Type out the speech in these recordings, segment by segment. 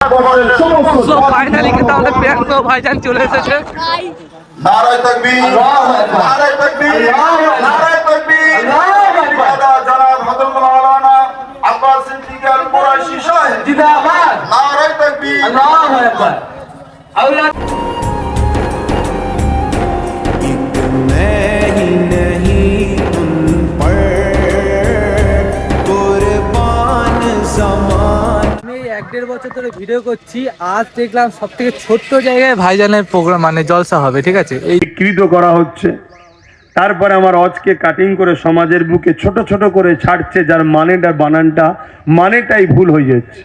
So finally কিন্তু আমাদের প্রিয়াঙ্ক ভাইজান চলে এসেছে। নারায় তাকবীর নারায় তাকবীর নারায় তাকবীর। জনাব হযরত মাওলানা আব্বাস সিদ্দিক আল কুরাইশি সাহেব। জিন্দাবাদ নারায় তাকবীর। আল্লাহু আকবার। আল্লাহ দেড় বছর ধরে ভিডিও করছি, আজ দেখলাম সব থেকে ছোট্ট জায়গায় ভাইজানের প্রোগ্রাম মানে জলসা হবে, ঠিক আছে? এই বিকৃত করা হচ্ছে। তারপরে আমার অজকে কাটিং করে সমাজের বুকে ছোট ছোট করে ছাড়ছে, যার মানেটা, বানানটা, মানেটাই ভুল হয়ে যাচ্ছে।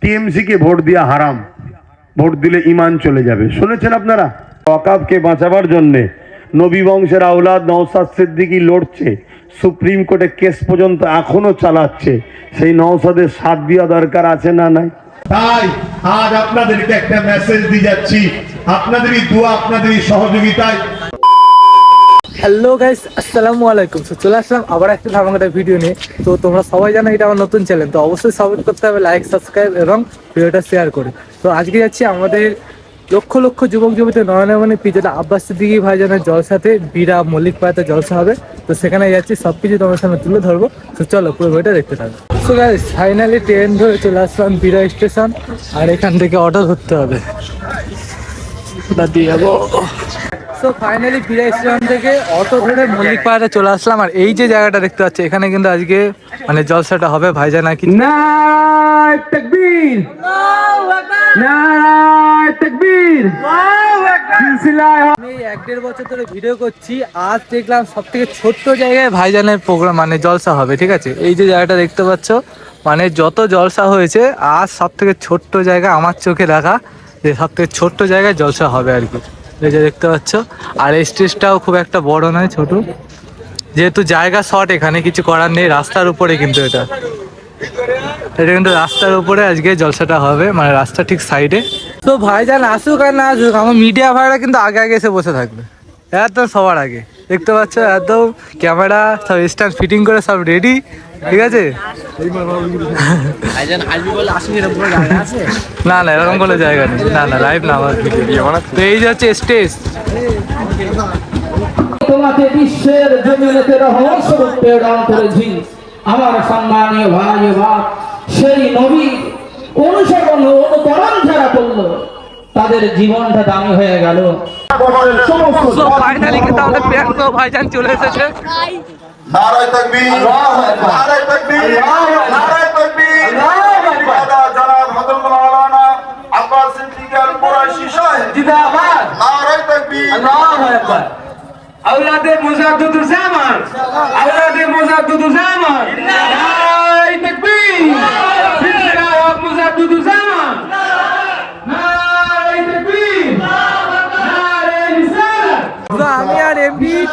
টিএমসি কে ভোট দেওয়া হারাম। ভোট দিলে ইমান চলে যাবে। শুনেছেন আপনারা? অকাবকে বাঁচাবার জন্যে নবী বংশের আওলাদ নওসাদ সিদ্দিকি লড়ছে। সুপ্রিম কোর্টে কেস পর্যন্ত এখনও চালাচ্ছে। সেই নওসাদের সাথ দেওয়া দরকার আছে না নাই? তাই আজ আপনাদেরকে একটা মেসেজ দিয়ে যাচ্ছি। আপনাদেরই দোয়া আপনাদেরই সহযোগিতায়। হ্যালো গাইস আসসালামু আলাইকুম। তো চলে আসলাম আবার একটা ধামাকাটা ভিডিও নিয়ে। তো তোমরা সবাই জানো এটা আমার নতুন চ্যানেল তো অবশ্যই সাপোর্ট করতে হবে লাইক সাবস্ক্রাইব এবং ভিডিওটা শেয়ার করে। তো আজকে যাচ্ছি আমাদের লক্ষ লক্ষ যুবক যুবতী নয়নমণি পিজাটা আব্বাস সিদ্দিকি ভাইজানের জলসাতে বীরা মল্লিক পাড়াতে জলসা হবে। তো সেখানে যাচ্ছি সব কিছু তোমার সামনে তুলে ধরবো। তো চলো, পুরো বইটা দেখতে থাকো। সো গাইস ফাইনালি ট্রেন ধরে চলে আসলাম বীরা স্টেশন আর এখান থেকে অটো ধরতে হবে। যাব। সো ফাইনালি ফিরে এসেছিলাম থেকে। অটো ধরে মল্লিক পাহাড়ে চলে আসলাম। আর এই যে জায়গাটা দেখতে পাচ্ছি এখানে কিন্তু আজকে মানে জলসাটা হবে। ভাইজা নাকি না না আমি এক দেড় বছর ধরে ভিডিও করছি। দেখলাম সব থেকে ছোট্ট জায়গায় ভাইজানের মানে জলসা হবে ঠিক আছে? এই যে জায়গাটা দেখতে পাচ্ছ মানে যত জলসা হয়েছে আজ সব থেকে ছোট্ট জায়গা আমার চোখে দেখা যে সব থেকে ছোট্ট জায়গায় জলসা হবে আর কি। এই যে দেখতে পাচ্ছ। আর এই স্টেজটাও খুব একটা বড় নয়, ছোট। যেহেতু জায়গা শর্ট, এখানে কিছু করার নেই। রাস্তার উপরে কিন্তু এটা। এটা কিন্তু রাস্তার উপরে আজকে জলসাটা হবে মানে রাস্তা ঠিক সাইডে। তো ভাইজান আসুক আর না আসুক, আমার মিডিয়া ভাইরা কিন্তু আগে আগে এসে বসে থাকবে। একদম সবার আগে। দেখতে পাচ্ছ, একদম ক্যামেরা, সব স্ট্যান্ড ফিটিং করে সব রেডি ঠিক আছে? না না এরকম কোনো জায়গা নেই। না না লাইভ না আমার তো এই যে হচ্ছে স্টেজ তোমাকে বিশ্বের জমিনেতে রহস্য প্রেরণ করেছি। আমার সম্মানীয় ভাই বাপ সেই নবী অনুসরণ অনুকরণ যারা করল তাদের জীবনটা দামি হয়ে গেল। ফাইনালি কিন্তু আমাদের প্রিয়াঙ্ক ভাইজান চলে এসেছে। নারায় তাকবীর নারায় তাকবীর নারায় তাকবীর। দাদা জনাব হযরত মাওলানা আব্বাস সিদ্দিক আল কুরাইশি সাহেব। জিন্দাবাদ নারায় তাকবীর। আল্লাহু আকবার। আওলাদে মুজাদ্দুদুল জামান। আওলাদে মুজাদ্দুদুল জামান। নারায় তাকবীর। জিন্দাবাদ মুজাদ্দুদুল জামান।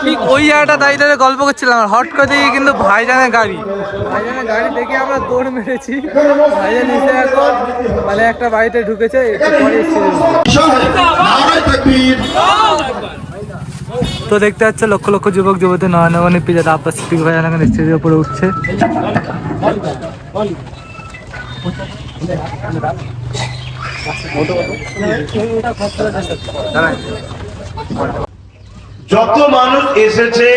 ঠিক ওই জায়গাটা দাঁড়িয়ে দাঁড়িয়ে গল্প করছিলাম আর হট করে দেখি কিন্তু ভাইজানের গাড়ি। ভাইজানের গাড়ি দেখে আমরা দৌড় মেরেছি। ভাইজান এসে এখন মানে একটা বাড়িতে ঢুকেছে তো দেখতে পাচ্ছে লক্ষ লক্ষ যুবক যুবতী নয়নমণি পিজাটা আব্বাস সিদ্দিক ভাইজান এখন স্টেজের উপরে উঠছে। যত মানুষ এসেছে,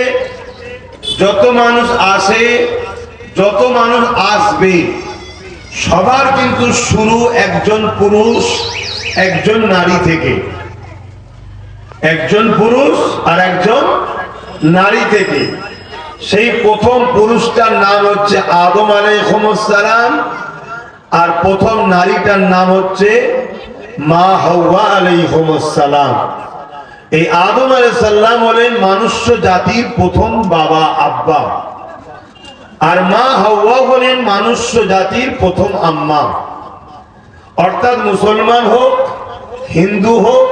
যত মানুষ আসে, যত মানুষ আসবে, সবার কিন্তু শুরু একজন পুরুষ, একজন নারী থেকে। একজন পুরুষ আর একজন নারী থেকে। সেই প্রথম পুরুষটার নাম হচ্ছে আদম আলাইহিসসালাম আর প্রথম নারীটার নাম হচ্ছে মা হাওয়া আলাইহিসসালাম এই আদম আলাইসাল্লাম হলেন মানুষ্য জাতির প্রথম বাবা, আব্বা। আর মা হাওয়া হলেন মানুষ্য জাতির প্রথম আম্মা। অর্থাৎ মুসলমান হোক, হিন্দু হোক,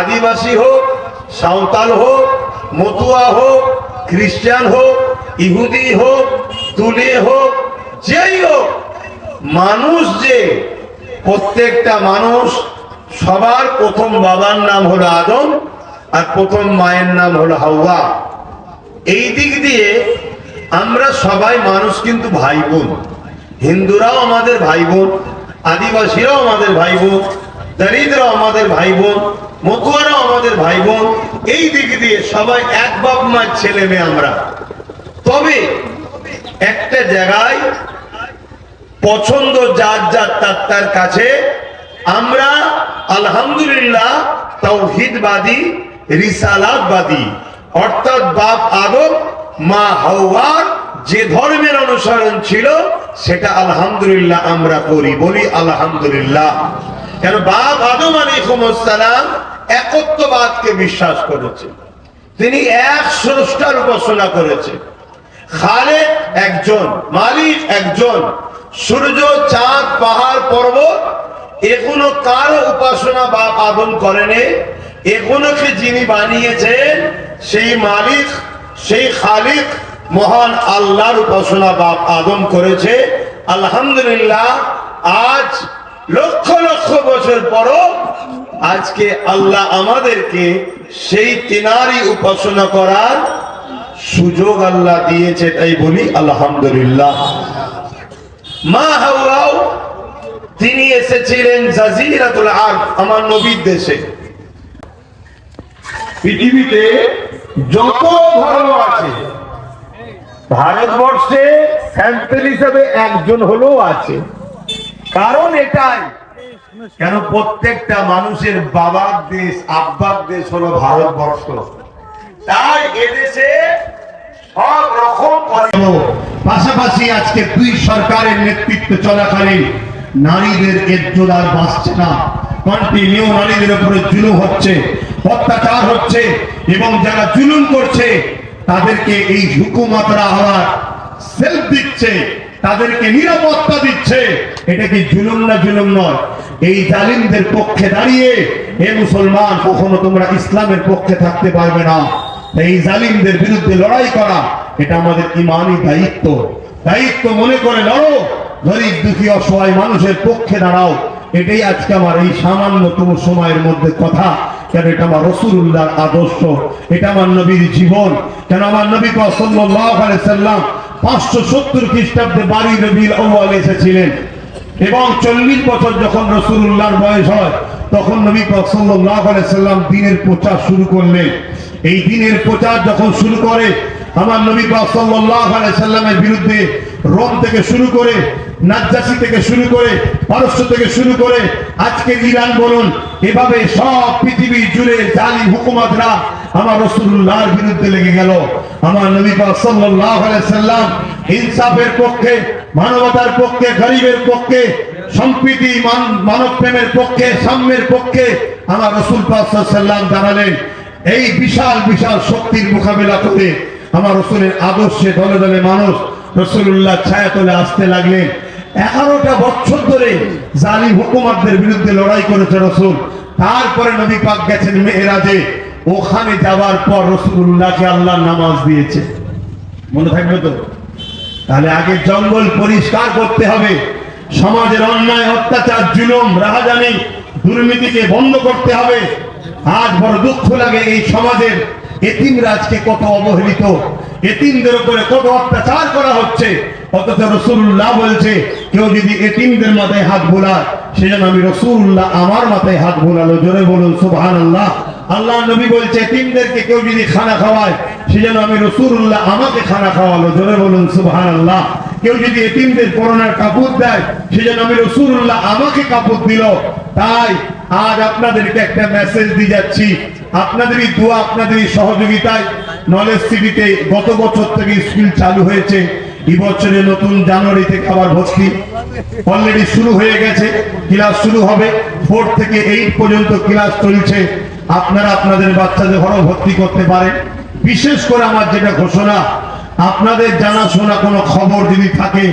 আদিবাসী হোক, সাঁওতাল হোক, মতুয়া হোক, খ্রিস্টান হোক, ইহুদি হোক, তুলে হোক, যেই হোক, মানুষ যে প্রত্যেকটা মানুষ সবার প্রথম বাবার নাম হলো আদম আর প্রথম মায়ের নাম হলো হাওয়া। এই দিক দিয়ে আমরা সবাই মানুষ কিন্তু ভাই বোন হিন্দুরাও আমাদের ভাই বোন আদিবাসীরাও আমাদের ভাই বোন দরিদ্র আমাদের ভাই বোন মতুয়ারাও আমাদের ভাই বোন এই দিক দিয়ে সবাই এক বাপ মার ছেলে মেয়ে আমরা। তবে একটা জায়গায় পছন্দ যার যার, তার তার কাছে আমরা আলহামদুলিল্লাহ তৌহিদবাদী রিসালাতবাদী। অর্থাৎ বাপ আদম, মা হাওয়ার যে ধর্মের অনুসরণ ছিল, সেটা আলহামদুলিল্লাহ আমরা করি, বলি আলহামদুলিল্লাহ। কেন বাপ আদম আলাইহিসসালাম একত্ববাদকে বিশ্বাস করেছে। তিনি এক স্রষ্টার উপাসনা করেছে। খালেক একজন, মালিক একজন, সূর্য, চাঁদ, পাহাড়, পর্বত এগুলো কার উপাসনা বাপ আদম করেনি। এগুলোকে যিনি বানিয়েছেন, সেই মালিক, সেই খালিক মহান আল্লাহর উপাসনা বাপ আদম করেছে। আলহামদুলিল্লাহ, আজ লক্ষ লক্ষ বছর পরও আজকে আল্লাহ আমাদেরকে সেই তিনারই উপাসনা করার সুযোগ আল্লাহ দিয়েছে, তাই বলি আলহামদুলিল্লাহ। মা হাওয়াও, তিনি এসেছিলেন জাজিরাতুল আরব আমার নবীর দেশে। পৃথিবীতে যত ধর্ম আছে, ভারতবর্ষে স্যাম্পেল হিসেবে একজন হলেও আছে। কারণ এটাই। কেন প্রত্যেকটা মানুষের বাবার দেশ, আব্বার দেশ হলো ভারতবর্ষ। তাই এদেশে সব রকম পাশাপাশি আজকে দুই সরকারের নেতৃত্ব চলাকালীন নারীদের এজ্জত আর বাঁচছে না। কন্টিনিউ নারীদের উপরে জুলুম হচ্ছে, অত্যাচার হচ্ছে, এবং যারা জুলুম করছে, তাদেরকে এই হুকুমতরা হওয়ার সেলফ দিচ্ছে, তাদেরকে নিরাপত্তা দিচ্ছে। এটা কি জুলুম না জুলুম নয়? এই জালিমদের পক্ষে দাঁড়িয়ে হে মুসলমান, কখনো তোমরা ইসলামের পক্ষে থাকতে পারবে না। এই জালিমদের বিরুদ্ধে লড়াই করা, এটা আমাদের ইমানই দায়িত্ব। দায়িত্ব মনে করে লড়ো, গরিব, দুঃখী, অসহায় মানুষের পক্ষে দাঁড়াও। এটাই আজকে আমার এই সামান্যতম সময়ের মধ্যে কথা। কেন এটা আমার রসুল্লাহর আদর্শ? এটা আমার নবীর জীবন। কেন আমার নবী সাল্লাম পাঁচশো সত্তর খ্রিস্টাব্দে বাড়ি রবির আউ্বাল এসেছিলেন। এবং চল্লিশ বছর যখন রসুল্লাহর বয়স হয়, তখন নবী সাল্লাম দিনের প্রচার শুরু করলেন। এই দিনের প্রচার যখন শুরু করে, আমার নবী সাল্লামের বিরুদ্ধে রোম থেকে শুরু করে, নাজ্জাসি থেকে শুরু করে, পারস্য থেকে শুরু করে আজকে ইরান বলুন, এভাবে সব পৃথিবী জুড়ে জালিম হুকুমতরা আমার রসুল্লাহর বিরুদ্ধে লেগে গেল। আমার নবী সাল্লাম ইনসাফের পক্ষে, মানবতার পক্ষে, গরিবের পক্ষে, সম্প্রীতি মানব প্রেমের পক্ষে, সাম্যের পক্ষে আমার রসুল সাল্লাম জানালেন, এই বিশাল বিশাল শক্তির মোকাবেলা করে আমার রসুলের আদর্শে দলে দলে মানুষ রসুল্লাহ ছায়া তোলে আসতে লাগলেন। এগারোটা বছর ধরে জালিম হুকুমাতদের বিরুদ্ধে লড়াই করেছে রসুল। তারপরে নবী পাক গেছেন মেয়েরাজে ওখানে যাওয়ার পর রসুল্লাহকে আল্লাহ নামাজ দিয়েছে। মনে থাকবে তো? তাহলে আগে জঙ্গল পরিষ্কার করতে হবে। সমাজের অন্যায়, অত্যাচার, জুলুম, রাহাজানি দুর্নীতিকে বন্ধ করতে হবে। আজ বড় দুঃখ লাগে এই সমাজের। এতিমরা আজকে কত অবহেলিত। এতিমদের উপরে কত অত্যাচার করা হচ্ছে? অথচ রসুল্লাহ বলছে, কেউ যদি এতিমদের মাথায় হাত বোলায় সেজন্য আমি রসুল্লাহ আমার মাথায় হাত বোলালো। জোরে বলুন সুবহান আল্লাহ আল্লাহ নবী বলছে, এতিমদেরকে কেউ যদি খানা খাওয়ায় সেজন্য আমি রসুল্লাহ আমাকে খানা খাওয়ালো। জোরে বলুন সুবহান আল্লাহ কেউ যদি এতিমদের করোনার কাপড় দেয় সেজন্য আমি রসুল্লাহ আমাকে কাপড় দিল। তাই আজ আপনাদেরকে একটা মেসেজ দিয়ে যাচ্ছি। আপনাদেরই দোয়া, আপনাদেরই সহযোগিতায় নলেজ সিটিতে গত বছর থেকে স্কুল চালু হয়েছে। এই বছরে নতুন জানুয়ারি থেকে আবার ভর্তি অলরেডি শুরু হয়ে গেছে, ক্লাস শুরু হবে। ফোর থেকে এইট পর্যন্ত ক্লাস চলছে। আপনারা আপনাদের বাচ্চাদের ঘরেও ভর্তি করতে পারেন। বিশেষ করে আমার যেটা ঘোষণা, আপনাদের জানাশোনা কোনো খবর যদি থাকে,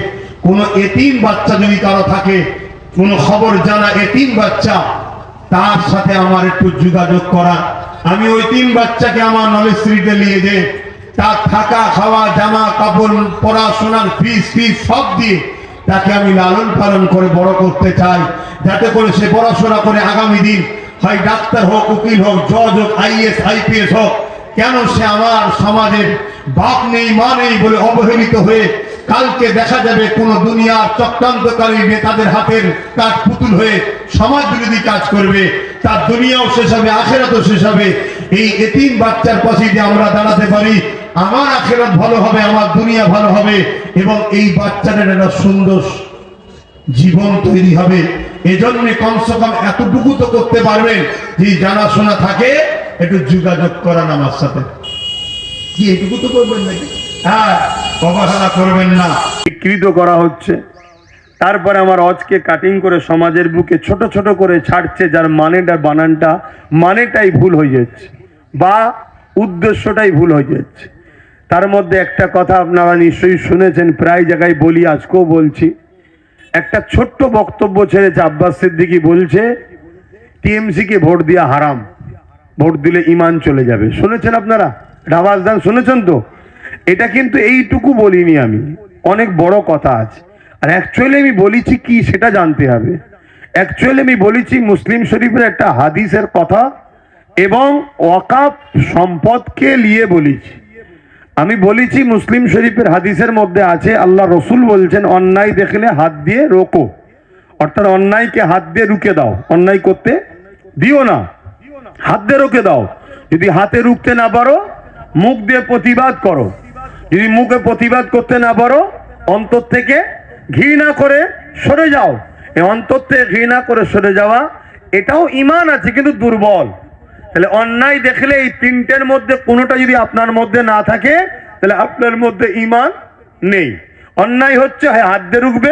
কোনো এতিম বাচ্চা যদি কারও থাকে, কোনো খবর জানা এতিম বাচ্চা, তার সাথে আমার একটু যোগাযোগ করা। আমি ওই তিন বাচ্চাকে আমার নলেজ স্ত্রীতে নিয়ে যে তার থাকা, খাওয়া, জামা, কাপড়, পড়াশোনার ফিস ফিস সব দিয়ে তাকে আমি লালন পালন করে বড় করতে চাই। যাতে করে সে পড়াশোনা করে আগামী দিন, হয় ডাক্তার হোক, উকিল হোক, জজ হোক, আইএস, আইপিএস হোক, কেন সে আমার সমাজের বাপ নেই, মা নেই বলে অবহেলিত হয়ে কালকে দেখা যাবে কোন দুনিয়ার চক্রান্তকারী নেতাদের হাতের কাঠ পুতুল হয়ে সমাজ বিরোধী কাজ করবে। তার দুনিয়াও শেষ হবে, আখেরাতও শেষ হবে। এই এতিম বাচ্চার পাশে যদি আমরা দাঁড়াতে পারি। আমার আখেরাত ভালো হবে, আমার দুনিয়া ভালো হবে এবং এই বাচ্চাদের একটা সুন্দর জীবন তৈরি হবে। এজন্য কমসে কম এতটুকু তো করতে পারবেন যে জানাশোনা থাকে, একটু যোগাযোগ করান আমার সাথে। কি, এটুকু তো করবেন নাকি? হ্যাঁ। অবহেলা করবেন না। বিকৃত করা হচ্ছে। তারপরে আমার অজকে কাটিং করে সমাজের বুকে ছোট ছোট করে ছাড়ছে, যার মানেটা, বানানটা, মানেটাই ভুল হয়ে যাচ্ছে বা উদ্দেশ্যটাই ভুল হয়ে যাচ্ছে। তার মধ্যে একটা কথা আপনারা নিশ্চয়ই শুনেছেন, প্রায় জায়গায় বলি, আজকেও বলছি। একটা ছোট্ট বক্তব্য ছেড়েছে আব্বাস সিদ্দিকি, বলছে, টিএমসি কে ভোট দেওয়া হারাম। ভোট দিলে ইমান চলে যাবে। শুনেছেন আপনারা? রাবাজ দান শুনেছেন তো? এটা কিন্তু এইটুকু বলিনি আমি। অনেক বড় কথা আছে। আর অ্যাকচুয়ালি আমি বলেছি কি সেটা জানতে হবে। অ্যাকচুয়ালি আমি বলেছি মুসলিম শরীফের একটা হাদিসের কথা এবং ওয়াকাপ সম্পদকে নিয়ে বলেছি। আমি বলেছি মুসলিম শরীফের হাদিসের মধ্যে আছে, আল্লাহ রসুল বলছেন, অন্যায় দেখলে হাত দিয়ে রোকো। অর্থাৎ অন্যায়কে হাত দিয়ে রুকে দাও। অন্যায় করতে দিও না। হাত দিয়ে রুকে দাও। যদি হাতে রুখতে না পারো, মুখ দিয়ে প্রতিবাদ করো। যদি মুখে প্রতিবাদ করতে না পারো, অন্তর থেকে ঘৃণা করে সরে যাও। এই অন্তর থেকে ঘৃণা করে সরে যাওয়া, এটাও ইমান আছে, কিন্তু দুর্বল। তাহলে অন্যায় দেখলে এই তিনটের মধ্যে কোনোটা যদি আপনার মধ্যে না থাকে, তাহলে আপনার মধ্যে ইমান নেই। অন্যায় হচ্ছে হ্যাঁ হাত দিয়ে রুখবে।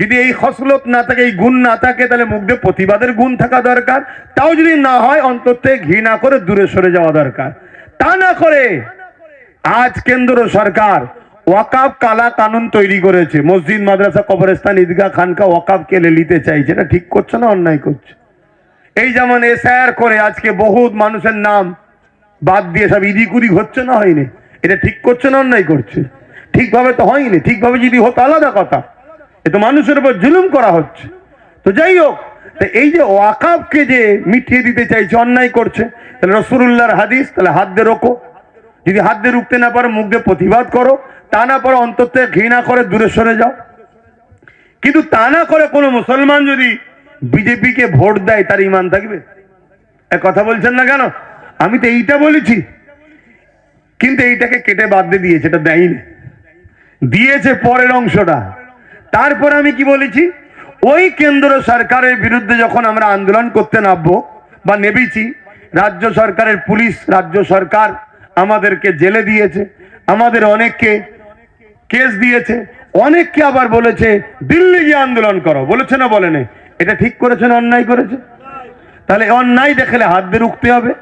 যদি এই খসলত না থাকে, এই গুণ না থাকে, তাহলে মুখ দিয়ে প্রতিবাদের গুণ থাকা দরকার। তাও যদি না হয়, অন্তর থেকে ঘৃণা করে দূরে সরে যাওয়া দরকার। তা না করে আজ কেন্দ্র সরকার ওয়াকাব কালা কানুন তৈরি করেছে। মসজিদ, মাদ্রাসা, কবরস্থান, ঈদগাহ খানকা ওয়াকাব কেলে নিতে চাইছে। এটা ঠিক করছে না, অন্যায় করছে? এই যেমন এসআর করে আজকে বহুত মানুষের নাম বাদ দিয়ে সব ইদিকুদি হচ্ছে না, হয়নি? এটা ঠিক করছে না, অন্যায় করছে? ঠিকভাবে তো হয়নি। ঠিকভাবে যদি হতো, আলাদা কথা। এ তো মানুষের উপর জুলুম করা হচ্ছে। তো যাই হোক এই যে ওয়াকাবকে যে মিটিয়ে দিতে চাইছে, অন্যায় করছে, তাহলে রসুল্লাহর হাদিস, তাহলে হাত দিয়ে রোকো। যদি হাত দিয়ে রুখতে না পারো, মুখ দিয়ে প্রতিবাদ করো, তা না পারো অন্তর থেকে ঘৃণা করে দূরে সরে যাও। কিন্তু তা না করে কোনো মুসলমান যদি বিজেপিকে ভোট দেয়, তার ইমান থাকবে? এ কথা বলছেন না কেন? আমি তো এইটা বলেছি। কিন্তু এইটাকে কেটে বাদ দিয়ে দিয়েছে, এটা দেয়নি। দিয়েছে পরের অংশটা। তারপর আমি কি বলেছি? ওই কেন্দ্র সরকারের বিরুদ্ধে যখন আমরা আন্দোলন করতে নামবো বা নেবেছি রাজ্য সরকারের পুলিশ, রাজ্য সরকার আমাদেরকে জেলে দিয়েছে, আমাদের অনেককে কেস দিয়েছে, অনেককে আবার বলেছে, দিল্লি গিয়ে আন্দোলন করো। বলেছে না বলেনি এটা ঠিক করেছে না অন্যায় করেছে? তাহলে অন্যায় দেখলে হাত দিয়ে রুখতে হবে।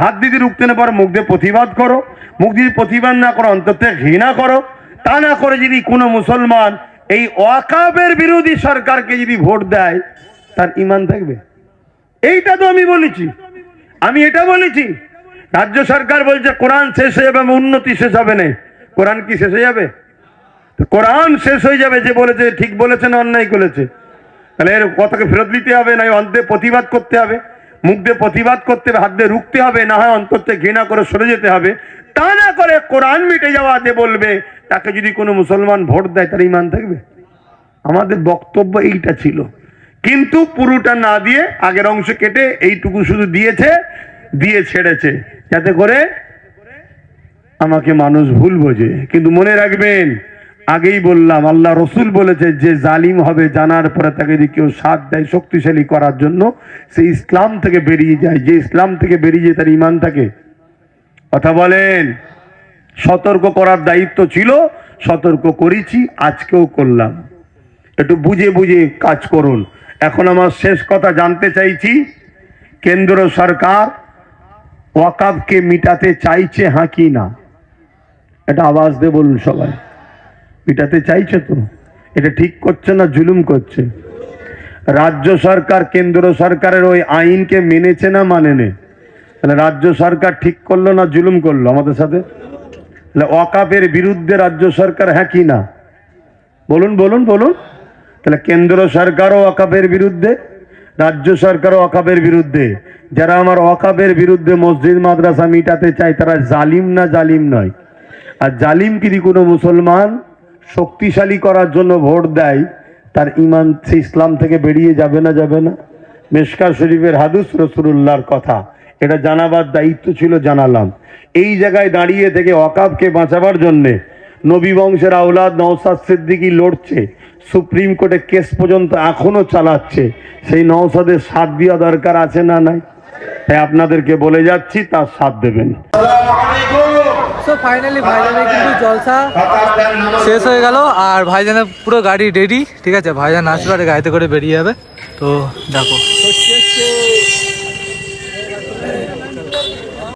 হাত দিদি রুখতে না পারো, মুখ দিয়ে প্রতিবাদ করো। মুখ দিয়ে প্রতিবাদ না করো অন্তত ঘৃণা করো। তা না করে যদি কোনো মুসলমান এই ওয়াকাবের বিরোধী সরকারকে যদি ভোট দেয়, তার ইমান থাকবে। এইটা তো আমি বলেছি। আমি এটা বলেছি। রাজ্য সরকার বলছে, কোরআন শেষ হয়ে যাবে, উন্নতি শেষ হবে না। কোরআন কি শেষ হয়ে যাবে? কোরআন শেষ হয়ে যাবে, যে বলেছে, ঠিক বলেছে না অন্যায় করেছে। তাহলে এর কথাকে ফেরত দিতে হবে, না অন্তে প্রতিবাদ করতে হবে, মুখ দিয়ে প্রতিবাদ করতে হবে, হাত দিয়ে রুখতে হবে, না হয় অন্তর থেকে ঘৃণা করে সরে যেতে হবে। তা না করে কোরআন মিটে যাওয়া যে বলবে, তাকে যদি কোনো মুসলমান ভোট দেয়, তার ইমান থাকবে? আমাদের বক্তব্য এইটা ছিল। কিন্তু পুরোটা না দিয়ে আগের অংশ কেটে এইটুকু শুধু দিয়েছে, দিয়ে ছেড়েছে। যাতে করে আমাকে মানুষ ভুল বোঝে। কিন্তু মনে রাখবেন, আগেই বললাম, আল্লাহ রসুল বলেছে, যে জালিম হবে জানার পরে তাকে যদি কেউ সাথ দেয় শক্তিশালী করার জন্য, সে ইসলাম থেকে বেরিয়ে যায়। যে ইসলাম থেকে বেরিয়ে যায়, তার ইমান থাকে। কথা বলেন, সতর্ক করার দায়িত্ব ছিল, সতর্ক করেছি, আজকেও করলাম। একটু বুঝে বুঝে কাজ করুন। এখন আমার শেষ কথা জানতে চাইছি, কেন্দ্র সরকার ওয়াকাবকে মিটাতে চাইছে হ্যাঁ কি না। এটা আওয়াজ দিয়ে বলুন সবাই। মিটাতে চাইছে তো? এটা ঠিক করছে না জুলুম করছে? রাজ্য সরকার, কেন্দ্র সরকারের ওই আইনকে মেনেছে না মানেনে তাহলে রাজ্য সরকার ঠিক করল না জুলুম করল আমাদের সাথে? তাহলে ওয়াকাফের বিরুদ্ধে রাজ্য সরকার হ্যাঁ কি না। বলুন বলুন বলুন। তাহলে কেন্দ্র সরকারও ওয়াকাফের বিরুদ্ধে, রাজ্য সরকারও ওয়াকাফের বিরুদ্ধে। যারা আমার ওয়াকাফের বিরুদ্ধে মসজিদ, মাদ্রাসা মিটাতে চায়, তারা জালিম না জালিম নয়। আর জালিম যদি কোনো মুসলমান শক্তিশালী করার জন্য ভোট দেয়? তার ইমান সে ইসলাম থেকে বেরিয়ে যাবে না যাবে না? মেশকা শরীফের হাদুস রসুল্লাহর কথা। এটা জানাবার দায়িত্ব ছিল জানালাম। এই জায়গায় দাঁড়িয়ে থেকে অকাবকে বাঁচাবার জন্যে নবী বংশের আওলাদ নওসাদ সিদ্দিকি লড়ছে। সুপ্রিম কোর্টে কেস পর্যন্ত এখনও চালাচ্ছে। সেই নওসাদের সাথ দেওয়া দরকার আছে না নাই? তাই আপনাদেরকে বলে যাচ্ছি, তার সাথ দেবেন। সো ফাইনালি ভাইজানের কিন্তু জলসা শেষ হয়ে গেল, আর ভাইজানের পুরো গাড়ি রেডি ঠিক আছে? ভাইজান আসবে আর গাড়িতে করে বেরিয়ে যাবে। তো দেখো।